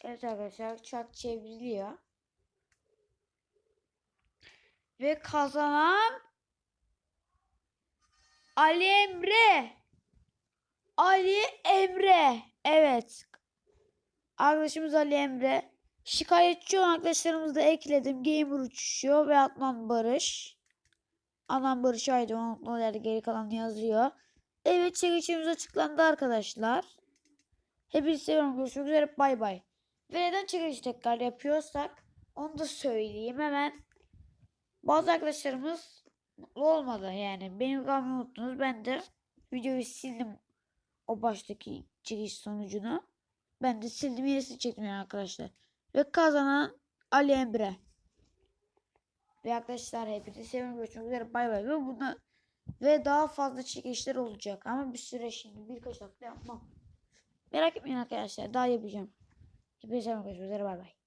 Evet arkadaşlar çark çevriliyor. Ve kazanan Ali Emre. Ali Emre. Evet. Arkadaşımız Ali Emre. Şikayetçi olan arkadaşlarımızı da ekledim. Gamer uçuşuyor ve Adnan Barış. Adnan Barış haydi unutma nerede geri kalan yazıyor. Evet çekişimiz açıklandı arkadaşlar. Hepinizi seviyorum. Görüşmek üzere. Bay bay. Ve neden çekiliş tekrar yapıyorsak onu da söyleyeyim hemen. Bazı arkadaşlarımız mutlu olmadı yani. Benim kalmayı unuttunuz. Ben de videoyu sildim. O baştaki çekiliş sonucunu. Ben de sildim. Yenisini çektim yani arkadaşlar. Ve kazanan Ali Emre. Ve arkadaşlar hepinizi seviyorum. Görüşmek üzere. Bay bay. Ve buna ve daha fazla çekilişler olacak. Ama bir süre şimdi birkaç hafta yapmam. Merak etmeyin arkadaşlar. Daha yapacağım. Hepinize seviyorum. Görüşmek üzere. Bay bay.